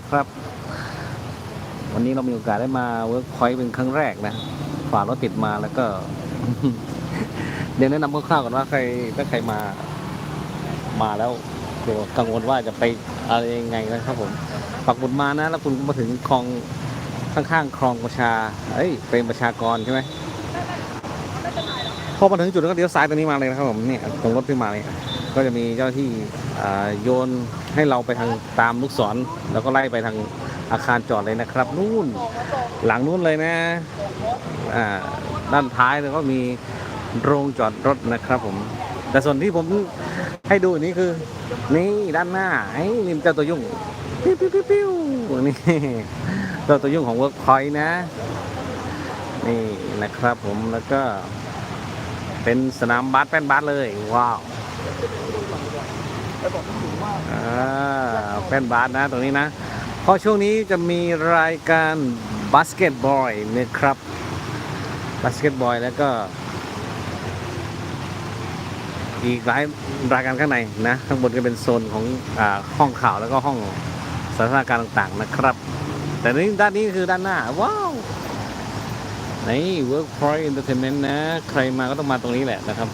นะครับ วันนี้เรามีโอกาสได้มาเวิร์กพอยต์เป็นครั้งแรกนะฝ่ารถติดมาแล้วก็ เดี๋ยวแนะนำคร่าวๆก่อนว่าใครถ้าใครมา มาแล้วเดี๋ยวกังวลว่าจะไปอะไรยังไงนะครับผมปักหมุดมานะ แล้วคุณมาถึงคลองข้างๆคลองประชา เอ้ย เป็นประชากรใช่ไหมพอมาถึงจุดแล้วก็เลี้ยวซ้ายตรงนี้มาเลยนะครับผมเนี่ยตรงรถที่มาเนี่ย ก็จะมีเจ้าที่โยนให้เราไปทางตามลูกศร แล้วก็ไล่ไปทางอาคารจอดเลยนะครับ นู่นหลังนู้นเลยนะด้านท้ายแล้วก็มีโรงจอดรถนะครับผม แต่ส่วนที่ผมให้ดูนี่คือ นี่ด้านหน้าไอ้นี่เจ้าตัวยุ่งปิ้วปิ้วปิ้วปิ้วนี่เจ้าตัวยุ่งของ Workpoint นะ นี่นะครับผมแล้วก็เป็นสนามบาสแป้นบาสเลย ว้าว อ่าแป้นบาสนะตรงนี้นะ เพราะช่วงนี้จะมีรายการบาสเกตบอลนะครับบาสเกตบอลแล้วก็ อีกหลายรายการข้างในนะ ข้างบนก็เป็นโซนของอห้องข่าวแล้วก็ห้องสถานการณ์ต่างๆนะครับ แต่นี่ด้านนี้คือด้านหน้า ว้าวนี่ Workpoint Entertainment นะ ใครมาก็ต้องมาตรงนี้แหละนะครับ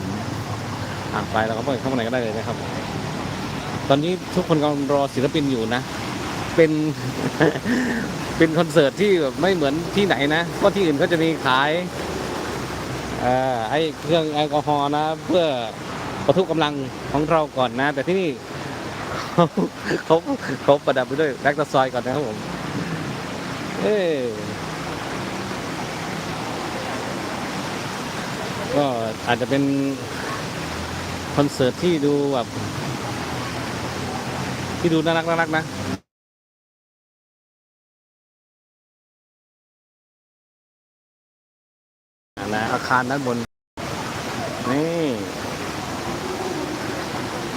อะไปเราก็ไปเข้ามาไหนก็ได้เลยนะครับ ตอนนี้ทุกคนกำลังรอศิลปินอยู่นะ เป็น เป็นคอนเสิร์ตที่แบบไม่เหมือนที่ไหนนะเพราะที่อื่นเขาจะมีขายเอ่อไอ้เครื่องแอลกอฮอล์นะ เพื่อประทุกำลังของเราก่อนนะ แต่ที่นี่เขาเขาเขาประดับไปด้วยแลคตาซอยก่อนนะครับผม เออก็อาจจะเป็น คอนเสิร์ตที่ดูแบบที่ดูน่ารักน่ารักนะนะอาคารด้านบน นี่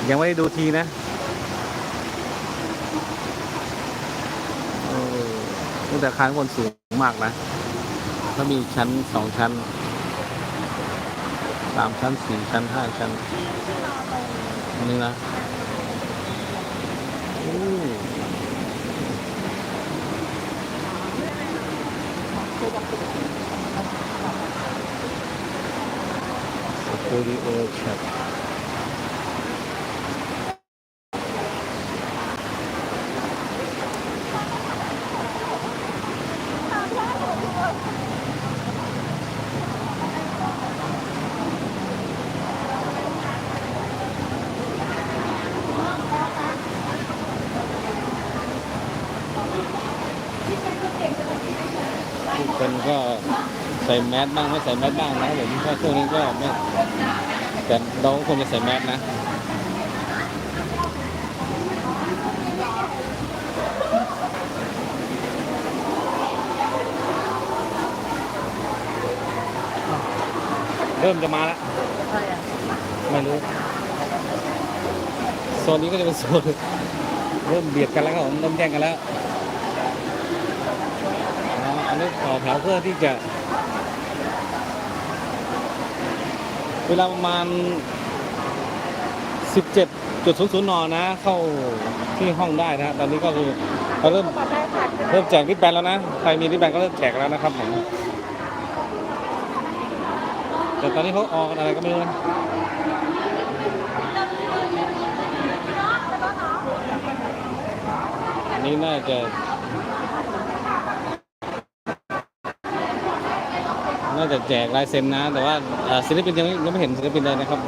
ยังไม่ได้ดูทีนะแต่อาคารบนสูงมากนะแล้วมีชั้นสองชั้นสามชั้นสี่ชั้นห้าชั้น นี่นะอู้สตูดิโอแคป ทุกคนก็ใส่แมสบ้างไม่ใส่แมสบ้างนะครับผมเพราช่วงนี้ก็ไม่แต่เราก็ควรจะใส่แมสนะเริ่มจะมาแล้วไม่รู้โซนนี้ก็จะเป็นโซนเริ่มเบียดกันแล้วครับผมเริ่มแย่งกันแล้ว อ๋ออันนี้ต่อแถวเพื่อที่จะ เวลาประมาณ 17.00นนะ เข้าที่ห้องได้นะตอนนี้ก็คือเราเริ่มเริ่มแจกริบแบนแล้วนะ ใครมีริบแบนก็เริ่มแจกแล้วนะครับผมแต่ตอนนี้เขาออกอะไรก็ไม่รู้นะอันนี้น่าจะ นอกจะแจกลายเซ็นนะ แต่ว่าเอ่อศิลปินยังไม่ยังไม่เห็นศิลปินเลยนะครับ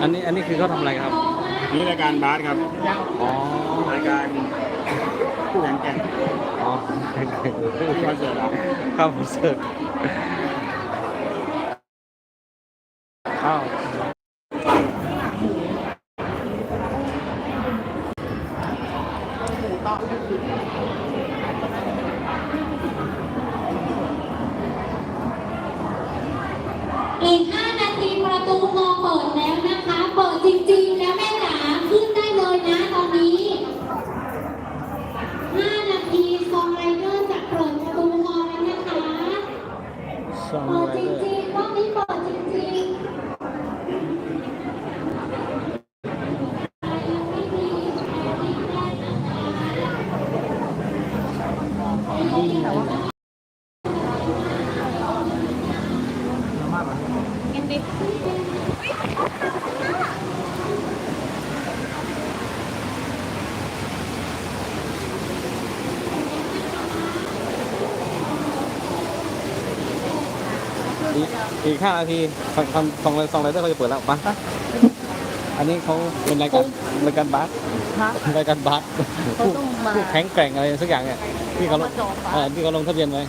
เอันนี้อันนี้คือเขาทำอะไรครับ นี่รายการบาสครับอ๋อรายการผู้แข่งแข่งอ๋อคอนเสิร์ตครับเข้าคอนเสิร์ตอ้าว อีก 5 นาทีประตูฮอเปิดแล้วนะคะ เปิดจริงๆ แล้วแม่จ๋าขึ้นได้เลยนะตอนนี้ 5 นาทีซองไรเดอร์จะเปิดประตูฮอแล้วนะคะ ซอง เปิด ไร จ เดอร์ ริงๆรอบนี้เปิดจริงๆใครยังไม่มีใครที่ได้นะคะ อีกอีกห้านาทีทำทำซองไรซองไรเดอร์เขาจะเปิดแล้วมาอันนี้เขาเป็นรายการรายการบาสฮะรายการบาสเขาต้องมาผู้แข็งแกร่งอะไรสักอย่างเนี่ยที่เขาลงมาจองบาสเออที่เขาลงทะเบียนไว้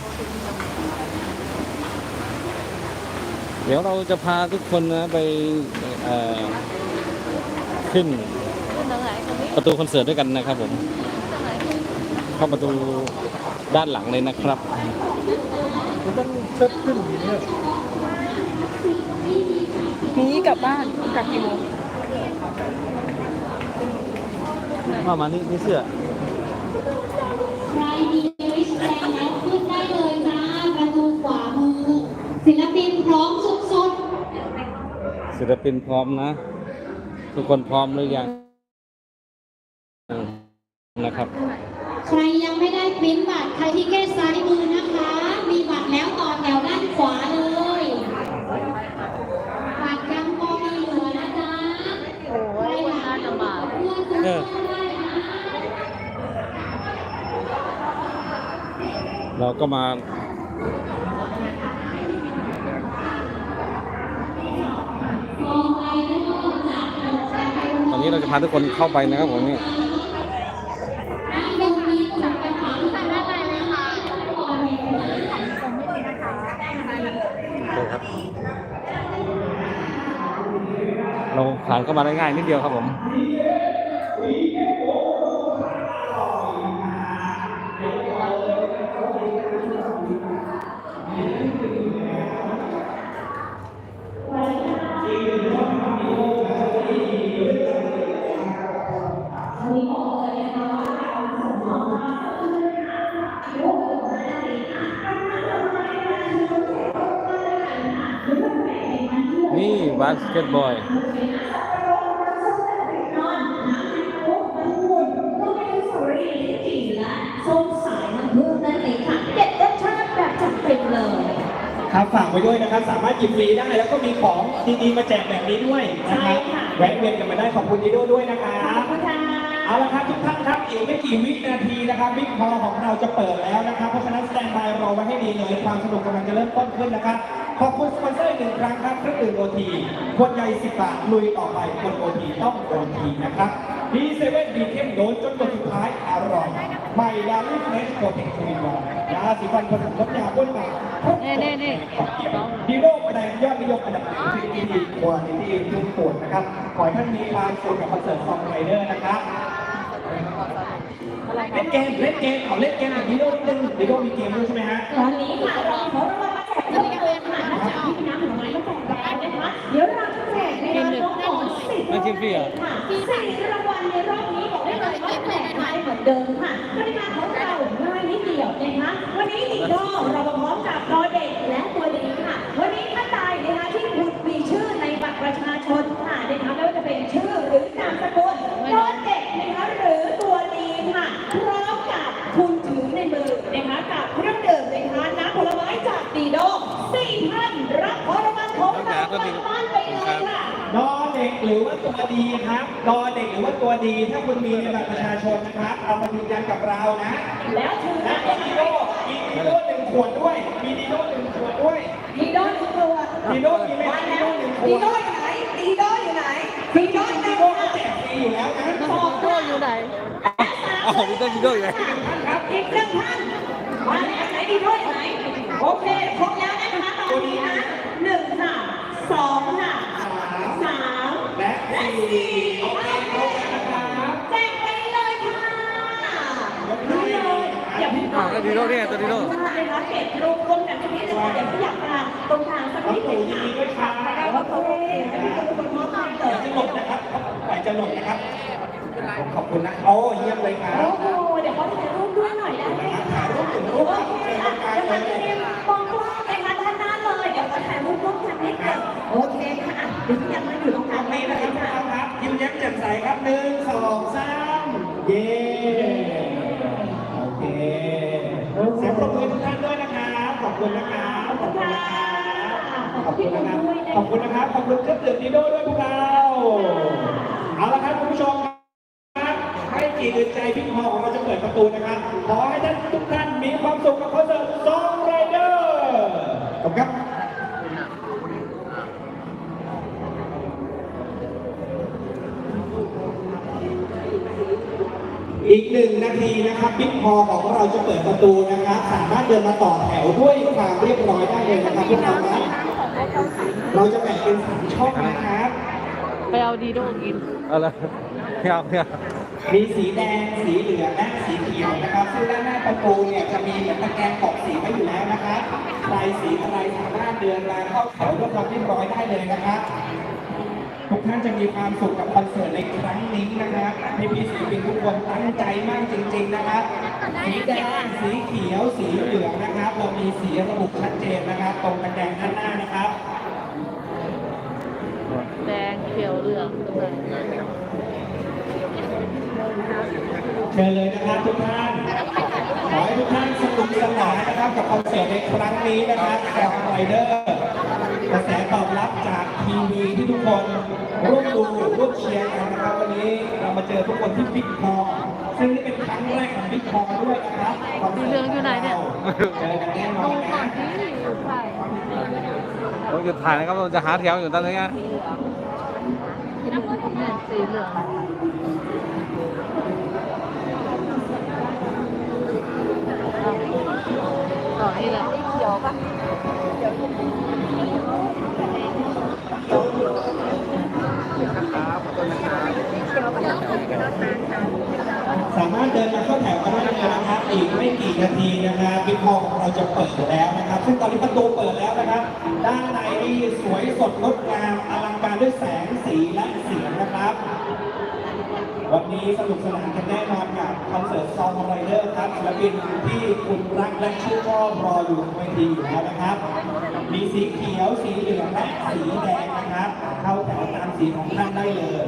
เดี๋ยวเราจะพาทุกคนนะไปเอ่อขึ้นขึ้นตรงไหนตรงนี้ประตูคอนเสิร์ตด้วยกันนะครับผมตรงไหนเข้าประตูด้านหลังเลยนะครับหนี กลับบ้านกลับกี่โมงมามานี่นี่เสื้อใครมีริชแบนแล้วขึ้นได้เลยจ้าประตูขวามือ ศิลปินพร้อมสุดศิลปินพร้อมนะ ทุกคนพร้อมหรือยังนะครับๆใครยังไม่ได้ปริ้นบัตรใครที่แก้ซ้ายมือนะคะ มีบัตรแล้วต่อแถวด้านขวาเลย บัตรยังพอมีเหลือนะจ๊ะ โอ้ยคนน่าจะมา เพื่อซื้อเข้าได้นะ เราก็มาตอนนี้เราจะพาทุกคนเข้าไปนะครับผมนี่เราผ่านเข้ามาได้ง่ายนิดเดียวครับผม นี่บาสเกตบอลส้มสายน้ำผึ้งนั่นเองค่ะเด็ดรสชาติแบบจัดเต็มเลยครับฝากไว้ด้วยนะครับ สามารถหยิบฟรีได้แล้วก็มีของดีๆมาแจกแบบนี้ด้วยนะครับใช่ค่ะแวะเวียนกันมาได้ขอบคุณดีโดด้วยนะครัขอบบคุณค่ะเอาละครับทุกท่านครับอีกไม่กี่วินาทีนะครับวิกพอของเราจะเปิดแล้วนะครับเพราะฉะนั้นสแตนบายรอไว้ให้ดีเลยความสนุกกำลังจะเริ่มต้นขึ้นนะครับ ขอบคุณสปอนเซอร์อีกหนึ่งครั้งครับเครื่องดื่มโอทีขวดใหญ่10บาทลุยต่อไปคนโอทีต้องโอทีนะครับดีเซเว่นดีเข้มโดนจนตัวสุดท้ายอร่อยใหม่ดาริ่เฟรชโปรเทคทีวายาสีฟันผสมน้ำยาบ้วนปากครบนี่นี่นี่ฮีโร่แสดงยอดนิยมอันดับหนึ่งที่ดีควรที่ทุกปวดนะครับขอให้ท่านมีความสุขกับคอนเสิร์ตซองไรเดอร์นะครับเล่นเกมเล่นเกมขอเล่นเกมกับฮีโร่นิดนึงฮีโร่มีเกมด้วยใช่ไหมฮะตอนนี้ค่ะเราขอรางวัล ฟรีเหรอค่ะสี่รางวัลในรอบนี้บอกได้เลยว่าแจกไปเหมือนเดิมค่ะกติกาของเราง่ายนิดเดียวนะคะวันนี้ติดรอบเรามาพร้อมกับรอเด็กและตัวดีค่ะ วันนี้ท่านใดนะคะที่คุณ ดีครับดอเด็กหรือว่าตัวดี ถ้าคุณมีในบัตรประชาชนนะครับเอามายืนยันกับเรานะแล้วถือแะดีโดมีดีโดหนึ่งขวดด้วย มีดีโดหนึ่งขวดด้วยดีโดหนึ่งขวดดีโดมีไหมดีโดหนึ่งขวดีดโดอยู่ไหนดีโดอยู่ไหนดีโดอยู่ไหนดีโดเขาแจกฟรีอยู่แล้วนะขอบตัวอยู่ไหนอ๋อดีโดดีโดอยู่ไหนครับอีกหนึ่งท่านมาแล้วไหนดีโดอยู่ไหนโอเคครบแล้วนะคะตอนนี้นะหนึ่งค่ะสองค่ะ ดีโร่เนี่ยอย่าเพิ่งอ้าวดีโด้เนี่ยตัวดีโด้เลยนะเก็บรูปร่วมกันตรงนี้เลยเดี๋ยวขยับมาตรงกลางสักนิดหนึ่งค่ะโอเคให้พี่ตุ๊กเป็นมอสมาเติจะหลบนะครับปล่อยจะหลบนะครับ ขอบคุณนะ โอ้เยี่ยมเลยครับ โอ้โห เดี๋ยวเขอถ่ายรูปด้วยหน่อยได้ไหมคะโอเคค่ะเดี๋ยวมาเตรียมมองกล้องไปมาด้านหน้าเลย เดี๋ยวขอถ่ายรูปร่วมกันนิดหนึ่งโอเคค่ะเดี๋ยวพี่อยังมาอยู่ นะ นะ ครั คะ บครับ ยิ้มแย้มแจ่มใสครับหนึ่งสองสามเย้โอเคเสียงปรบมือทุกท่านด้วยนะครับขอบคุณนะครับขอบคุณนะครับขอบคุณนะครับขอบคุณนะครับขอบคุณเครื่องดื่มดีโด้ด้วยพวกเราเอาละครับคุณผู้ชมครับให้กี่ดืนใจพิกฮอของเราจะเปิดประตูนะครับขอให้ท่านทุกท่านมีความสุขกับคอนเสิร์ตซองไรเดอร์ขอบคุณครับ อีกหนึ่งนาทีนะครับบิ๊กพอของเราจะเปิดประตูนะครับ สามารถเดินมาต่อแถวด้วยความเรียบร้อยได้เลยนะครับพี่น้องครับเราจะแบ่งเป็นสามช่องนะครับ ไปเอาดีโดกินเอาละไม่เอาไม่เอามีสีแดง สีเหลืองและสีเขียวนะครับ ซึ่งด้านหน้าประตูเนี่ยจะมีตะแกรงกรอกสีไว้อยู่แล้วนะครับใครสีอะไรสามารถเดินมาเข้าแถวด้วยความเรียบร้อยได้เลยนะครับ ทุกท่านจะมีความสุขกับคอนเสิร์ตในครั้งนี้นะครับพี่พี่ศิลปินทุกคนตั้งใจมากจริง ๆนะครับ สีแดง สีเขียว สีเหลืองนะครับ เรามีสีระบุชัดเจนนะครับ ตรงกันแดงด้านหน้านะครับ แดงเขียวเหลืองตรงไหนเชิญเลยนะครับทุกท่านขอ ให้ทุกท่านสนุกสนานนะครับกับคอนเสิร์ตในครั้งนี้นะครับแคมไรเดอร์กระแสตอบรับจากทีวีที่ทุกคนร่วมดูร่วมเชียร์กันนะครับวันนี้เรามาเจอทุกคนที่บิ๊กพอซึ่งนี่เป็นครั้งแรกของบิ๊กพอด้วยนะครับคอนสิร์ตเหลืองอยู่ไหนเนี่ยเจอกันแน่นอดูนก่อนะนที่อยู่ใส่ผมหยุดถ่ายนะครับเราจะหาแถวอยู่ตอนนี้นะเนี่ยสีเหลืองต่อ นี่แหละเขียวปะสามารถเดินมาเข้าแถวกันได้เลยนะครับ อีกไม่กี่นาทีนะครับบิ๊กพอของเราจะเปิดแล้วนะครับ ซึ่งตอนนี้ประตูเปิดแล้วนะครับ ด้านในนี่สวยสดงดงามอลังการด้วยแสงสีและเสียงนะครับ วันนี้สนุกสนานกันแน่นอนกับคอนเสิร์ตซองไรเดอร์ครับศิลปินที่คุณรักและชื่นชอบรออยู่บนเวทีอยู่แล้วนะครับ มีสีเขียวสีเหลืองและสีแดงนะครับ เข้าแถวตามสีของท่านได้เลย